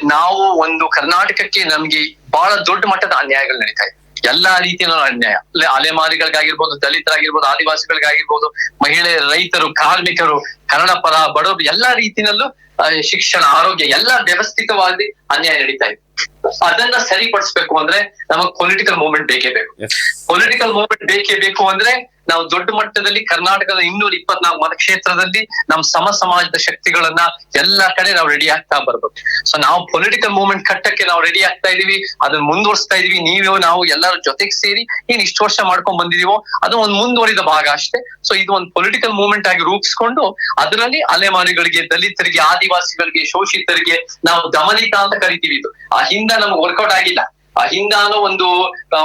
ನಾವು ಒಂದು ಕರ್ನಾಟಕಕ್ಕೆ ನಮ್ಗೆ ಬಹಳ ದೊಡ್ಡ ಮಟ್ಟದ ಅನ್ಯಾಯಗಳು ನಡೀತಾ ಇದೆ. ಎಲ್ಲಾ ರೀತಿಯ ಅನ್ಯಾಯ. ಅಲೆ- ಅಲೆಮಾರಿಗಳಿಗಾಗಿರ್ಬೋದು, ದಲಿತರಾಗಿರ್ಬೋದು, ಆದಿವಾಸಿಗಳಿಗಾಗಿರ್ಬೋದು, ಮಹಿಳೆ, ರೈತರು, ಕಾರ್ಮಿಕರು, ಕನ್ನಡ ಪರ, ಬಡವರು, ಎಲ್ಲಾ ರೀತಿನಲ್ಲೂ ಶಿಕ್ಷಣ, ಆರೋಗ್ಯ, ಎಲ್ಲಾ ವ್ಯವಸ್ಥಿತವಾಗಿ ಅನ್ಯಾಯ ನಡೀತಾ ಇದೆ. ಅದನ್ನ ಸರಿಪಡಿಸ್ಬೇಕು ಅಂದ್ರೆ ನಮಗ್ ಪೊಲಿಟಿಕಲ್ ಮೂವ್ಮೆಂಟ್ ಬೇಕೇ ಬೇಕು. ಪೊಲಿಟಿಕಲ್ ಮೂವ್ಮೆಂಟ್ ಬೇಕೇ ಬೇಕು ಅಂದ್ರೆ ನಾವು ದೊಡ್ಡ ಮಟ್ಟದಲ್ಲಿ ಕರ್ನಾಟಕದ ಇನ್ನೂರ ಇಪ್ಪತ್ನಾಲ್ಕು ಮತಕ್ಷೇತ್ರದಲ್ಲಿ ನಮ್ಮ ಸಮ ಸಮಾಜದ ಶಕ್ತಿಗಳನ್ನ ಎಲ್ಲಾ ಕಡೆ ನಾವು ರೆಡಿ ಆಗ್ತಾ ಬರ್ಬೇಕು. ಸೊ ನಾವು ಪೊಲಿಟಿಕಲ್ ಮೂವ್ಮೆಂಟ್ ಕಟ್ಟಕ್ಕೆ ನಾವು ರೆಡಿ ಆಗ್ತಾ ಇದೀವಿ. ಅದನ್ನ ಮುಂದುವರಿಸ್ತಾ ಇದೀವಿ. ನೀವು ನಾವು ಎಲ್ಲರೂ ಜೊತೆಗೆ ಸೇರಿ ಏನ್ ಇಷ್ಟು ವರ್ಷ ಮಾಡ್ಕೊಂಡ್ ಬಂದಿದೀವೋ ಅದು ಒಂದು ಮುಂದುವರಿದ ಭಾಗ ಅಷ್ಟೇ. ಸೊ ಇದು ಒಂದು ಪೊಲಿಟಿಕಲ್ ಮೂವ್ಮೆಂಟ್ ಆಗಿ ರೂಪಿಸ್ಕೊಂಡು ಅದರಲ್ಲಿ ಅಲೆಮಾರಿಗಳಿಗೆ, ದಲಿತರಿಗೆ, ಆದಿವಾಸಿಗಳಿಗೆ, ಶೋಷಿತರಿಗೆ ನಾವು ದಮನಿತ ಅಂತ ಕರಿತೀವಿ ಇದು. ಆ ಹಿಂದೆ ನಮ್ಗೆ ವರ್ಕೌಟ್ ಆಗಿಲ್ಲ. ಅನ್ನೋ ಒಂದು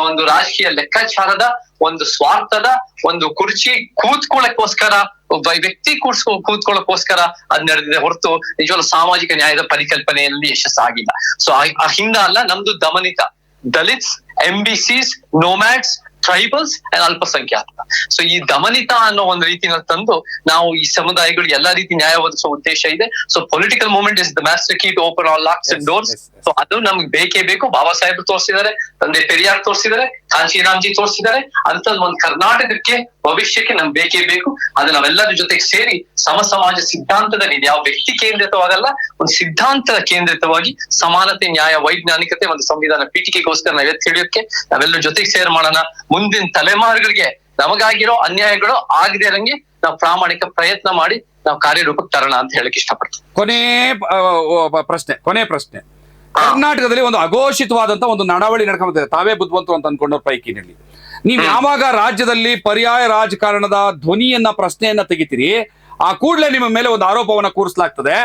ಒಂದು ರಾಜಕೀಯ ಲೆಕ್ಕಾಚಾರದ ಒಂದು ಸ್ವಾರ್ಥದ ಒಂದು ಕುರ್ಚಿ ಕೂತ್ಕೊಳ್ಳಕ್ಕೋಸ್ಕರ, ಒಬ್ಬ ವ್ಯಕ್ತಿ ಕೂರ್ಸ್ಕೊ ಕೂತ್ಕೊಳ್ಳಕ್ಕೋಸ್ಕರ ಅದ್ ನಡೆದಿದೆ ಹೊರತು ನಿಜವಾಗ್ಲೂ ಸಾಮಾಜಿಕ ನ್ಯಾಯದ ಪರಿಕಲ್ಪನೆಯಲ್ಲಿ ಯಶಸ್ಸಾಗಿಲ್ಲ ಸೊ ಅಹಿಂದ ಅಲ್ಲ, ನಮ್ದು ದಮನಿತ. Dalits MBCs nomads tribals and ಅಲ್ಪಸಂಖ್ಯಾತ ಸೊ ಈ ದಮನಿತ ಅನ್ನೋ ಒಂದು ರೀತಿನಲ್ಲಿ ತಂದು ನಾವು ಈ ಸಮುದಾಯಗಳು ಎಲ್ಲಾ ರೀತಿ ನ್ಯಾಯ ಒದಗಿಸೋ ಉದ್ದೇಶ ಇದೆ. So political movement is the master key to open all locks and doors. So ಅದು ನಮ್ಗೆ ಬೇಕೇ ಬೇಕು. ಬಾಬಾ ಸಾಹೇಬ್ ತೋರಿಸಿದ್ದಾರೆ ತಂದೆ ಪೆರಿಯಾರ್ ತೋರಿಸಿದ್ದಾರೆ. ಕಾಂಚೀರಾಮ್ಜಿ ತೋರಿಸಿದ್ದಾರೆ. ಅಂತದ್ ಒಂದು ಕರ್ನಾಟಕಕ್ಕೆ, ಭವಿಷ್ಯಕ್ಕೆ ನಮ್ಗೆ ಬೇಕೇ ಬೇಕು. ಅದು ನಾವೆಲ್ಲರ ಜೊತೆಗೆ ಸೇರಿ ಸಮ ಸಮಾಜ ಸಿದ್ಧಾಂತದಲ್ಲಿ ಯಾವ ವ್ಯಕ್ತಿ ಕೇಂದ್ರಿತವಾಗಲ್ಲ, ಒಂದು ಸಿದ್ಧಾಂತ ಕೇಂದ್ರಿತವಾಗಿ ಸಮಾನತೆ, ನ್ಯಾಯ, ವೈಜ್ಞಾನಿಕತೆ ಒಂದು ಸಂವಿಧಾನ ಪೀಠಿಕೆಗೋಸ್ಕರ ನಾವು ಎತ್ತಿ ಹಿಡಿಯೋಕೆ ನಾವೆಲ್ಲರ ಜೊತೆಗೆ ಸೇರ್ ಮಾಡೋಣ. ಮುಂದಿನ ತಲೆಮಾರುಗಳಿಗೆ ನಮಗಾಗಿರೋ ಅನ್ಯಾಯಗಳು ಆಗದೆ ಇರಂಗೆ ನಾವು ಪ್ರಾಮಾಣಿಕ ಪ್ರಯತ್ನ ಮಾಡಿ ನಾವು ಕಾರ್ಯರೂಪಕ್ಕೆ ತರೋಣ ಅಂತ ಹೇಳಕ್ ಇಷ್ಟಪಡ್ತೀನಿ. ಕೊನೆ ಪ್ರಶ್ನೆ ಕೊನೆ ಪ್ರಶ್ನೆ. ಕರ್ನಾಟಕದಲ್ಲಿ ಒಂದು ಅಘೋಷಿತವಾದಂತ ಒಂದು ನಡಾವಳಿ ನಡ್ಕೊಂಬಂದಿದೆ ತಾವೇ ಬುದ್ಧಿವಂತರು ಅಂತ ಅನ್ಕೊಂಡವ್ರ ಪೈಕಿನಲ್ಲಿ ನೀವು ಯಾವಾಗ ರಾಜ್ಯದಲ್ಲಿ ಪರ್ಯಾಯ ರಾಜಕಾರಣದ ಧ್ವನಿಯನ್ನ ಪ್ರಶ್ನೆಯನ್ನ ತೆಗಿತೀರಿ ಆ ಕೂಡಲೇ ನಿಮ್ಮ ಮೇಲೆ ಒಂದು ಆರೋಪವನ್ನ ಕೂರಿಸಲಾಗ್ತದೆ.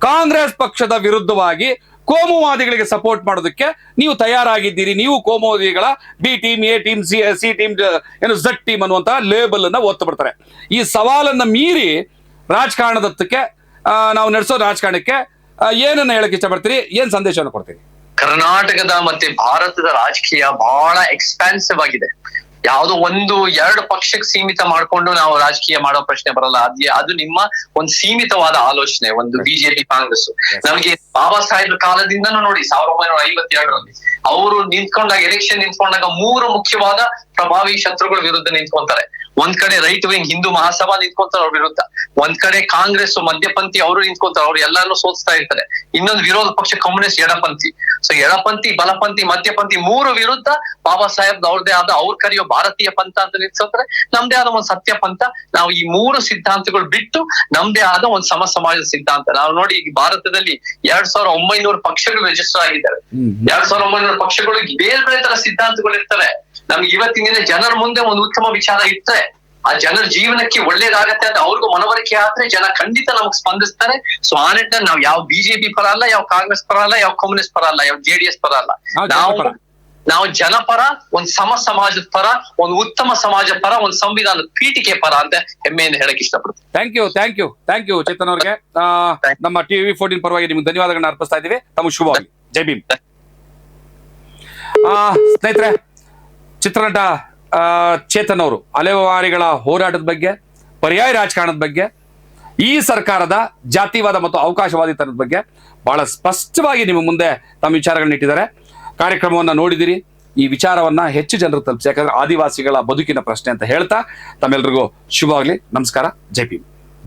ಕಾಂಗ್ರೆಸ್ ಪಕ್ಷದ ವಿರುದ್ಧವಾಗಿ ಕೋಮುವಾದಿಗಳಿಗೆ ಸಪೋರ್ಟ್ ಮಾಡೋದಕ್ಕೆ ನೀವು ತಯಾರಾಗಿದ್ದೀರಿ. ನೀವು ಕೋಮುವಾದಿಗಳ B team A team C C team ಏನು ಝಡ್ ಟೀಮ್ ಅನ್ನುವಂತ ಲೇಬಲ್ ಅನ್ನ ಒತ್ತು ಬಿಡ್ತಾರೆ ಈ ಸವಾಲನ್ನ ಮೀರಿ ರಾಜಕಾರಣದತ್ತಕ್ಕೆ ನಾವು ನಡೆಸೋ ರಾಜಕಾರಣಕ್ಕೆ ಏನನ್ನ ಹೇಳಕ್ ಇಷ್ಟಪಡ್ತೀರಿ? ಏನ್ ಸಂದೇಶವನ್ನು ಕೊಡ್ತೀರಿ? ಕರ್ನಾಟಕದ ಮತ್ತೆ ಭಾರತದ ರಾಜಕೀಯ ಬಹಳ ಎಕ್ಸ್ಪಾನ್ಸಿವ್ ಆಗಿದೆ. ಯಾವುದೋ ಒಂದು ಎರಡು ಪಕ್ಷಕ್ಕೆ ಸೀಮಿತ ಮಾಡ್ಕೊಂಡು ನಾವು ರಾಜಕೀಯ ಮಾಡೋ ಪ್ರಶ್ನೆ ಬರಲ್ಲ. ಅದೇ ಅದು ನಿಮ್ಮ ಒಂದು ಸೀಮಿತವಾದ ಆಲೋಚನೆ ಒಂದು ಬಿಜೆಪಿ ಕಾಂಗ್ರೆಸ್ ನಮಗೆ ಬಾಬಾ ಸಾಹೇಬ್ ಕಾಲದಿಂದನೂ ನೋಡಿ ಸಾವಿರದ ಒಂಬೈನೂರ ಐವತ್ತೆರಡರಲ್ಲಿ ಅವರು ನಿಂತ್ಕೊಂಡಾಗ ಎಲೆಕ್ಷನ್ ನಿಂತ್ಕೊಂಡಾಗ ಮೂರು ಮುಖ್ಯವಾದ ಪ್ರಭಾವಿ ಶತ್ರುಗಳ ವಿರುದ್ಧ ನಿಂತ್ಕೊಂತಾರೆ. ಒಂದ್ ಕಡೆ ರೈಟ್ ವಿಂಗ್ ಹಿಂದೂ ಮಹಾಸಭಾ ನಿಂತ್ಕೊಂತಾರ ಅವ್ರ ವಿರುದ್ಧ. ಒಂದ್ ಕಡೆ ಕಾಂಗ್ರೆಸ್ ಮಧ್ಯಪಂಥಿ ಅವರು ನಿಂತ್ಕೊಂತಾರ ಅವ್ರು ಎಲ್ಲಾನು ಸೋಲ್ಸ್ತಾ ಇರ್ತಾರೆ. ಇನ್ನೊಂದು ವಿರೋಧ ಪಕ್ಷ ಕಮ್ಯುನಿಸ್ಟ್ ಎಡಪಂಥಿ ಸೊ ಎಡಪಂಥಿ ಬಲಪಂಥಿ ಮಧ್ಯಪಂಥಿ ಮೂರು ವಿರುದ್ಧ ಬಾಬಾ ಸಾಹೇಬ್ ಅವ್ರದೇ ಆದ ಅವ್ರು ಕರೆಯೋ ಭಾರತೀಯ ಪಂಥ ಅಂತ ನಿಲ್ಸೋತಾರೆ ನಮ್ದೇ ಆದ ಒಂದ್ ಸತ್ಯ ಪಂಥ. ನಾವು ಈ ಮೂರು ಸಿದ್ಧಾಂತಗಳು ಬಿಟ್ಟು ನಮ್ದೇ ಆದ ಒಂದ್ ಸಮ ಸಮಾಜದ ಸಿದ್ಧಾಂತ. ನಾವು ನೋಡಿ ಈಗ ಭಾರತದಲ್ಲಿ ಎರಡ್ ಸಾವಿರದ ಒಂಬೈನೂರು ಪಕ್ಷಗಳು ರಿಜಿಸ್ಟರ್ ಆಗಿದ್ದಾರೆ ಎರಡ್ ಸಾವಿರದ ಒಂಬೈನೂರು ಪಕ್ಷಗಳು ಬೇರೆ ಬೇರೆ ತರ ಸಿದ್ಧಾಂತಗಳು ಇರ್ತವೆ. ನಮ್ಗೆ ಇವತ್ತಿನ ದಿನ ಜನರ ಮುಂದೆ ಒಂದು ಉತ್ತಮ ವಿಚಾರ ಇತ್ತೆ ಆ ಜನರ ಜೀವನಕ್ಕೆ ಒಳ್ಳೇದಾಗತ್ತೆ ಅಂತ ಅವ್ರಿಗೂ ಮನವರಿಕೆ ಆದ್ರೆ ಜನ ಖಂಡಿತ ನಮಗ್ ಸ್ಪಂದಿಸ್ತಾರೆ. ಸೊ ಆ ನಿಟ್ಟಿನಲ್ಲಿ ನಾವು ಯಾವ ಬಿಜೆಪಿ ಪರ ಅಲ್ಲ ಯಾವ ಕಾಂಗ್ರೆಸ್ ಪರ ಅಲ್ಲ ಯಾವ ಕಮ್ಯುನಿಸ್ಟ್ ಪರ ಅಲ್ಲ ಯಾವ ಜೆಡಿಎಸ್ ಪರ ಅಲ್ಲ. ನಾವು ನಾವು ಜನಪರ. ಒಂದ್ ಸಮ ಸಮಾಜದ ಪರ ಒಂದು ಉತ್ತಮ ಸಮಾಜ ಪರ ಒಂದು ಸಂವಿಧಾನದ ಪೀಠಿಕೆ ಪರ ಅಂತ ಹೆಮ್ಮೆಯಿಂದ ಹೇಳಕ್ ಇಷ್ಟಪಡ್ತೀನಿ. Thank you thank you thank you Chetan ಅವ್ರಿಗೆ. ನಮ್ಮ ಟಿವಿ ಫೋರ್ಟೀನ್ ಪರವಾಗಿ ನಿಮ್ಗೆ ಧನ್ಯವಾದಗಳನ್ನ ಅರ್ಪಿಸ್ತಾ ಇದ್ದೀವಿ. ತಮ್ಮ ಶುಭವಾಗಿ ಜೈ ಭೀಮ್. ಸ್ನೇಹಿತರೆ ಚಿತ್ರನಟ ಚೇತನ್ ಅವರು, ಅಲೆವಾರಿಗಳ ಹೋರಾಟದ ಬಗ್ಗೆ, ಪರ್ಯಾಯ ರಾಜಕಾರಣದ ಬಗ್ಗೆ, ಈ ಸರ್ಕಾರದ ಜಾತಿವಾದ ಮತ್ತು ಅವಕಾಶವಾದಿತನದ ಬಗ್ಗೆ ಬಹಳ ಸ್ಪಷ್ಟವಾಗಿ ನಿಮ್ಮ ಮುಂದೆ ತಮ್ಮ ವಿಚಾರಗಳನ್ನ ಇಟ್ಟಿದ್ದಾರೆ. ಕಾರ್ಯಕ್ರಮವನ್ನ ನೋಡಿದಿರಿ. ಈ ವಿಚಾರವನ್ನ ಹೆಚ್ಚು ಜನರು ತಲುಪಿಸಿ, ಯಾಕಂದ್ರೆ ಆದಿವಾಸಿಗಳ ಬದುಕಿನ ಪ್ರಶ್ನೆ ಅಂತ ಹೇಳ್ತಾ ತಮ್ಮೆಲ್ರಿಗೂ ಶುಭವಾಗಲಿ. ನಮಸ್ಕಾರ. ಜೈ ಭೀಮ್.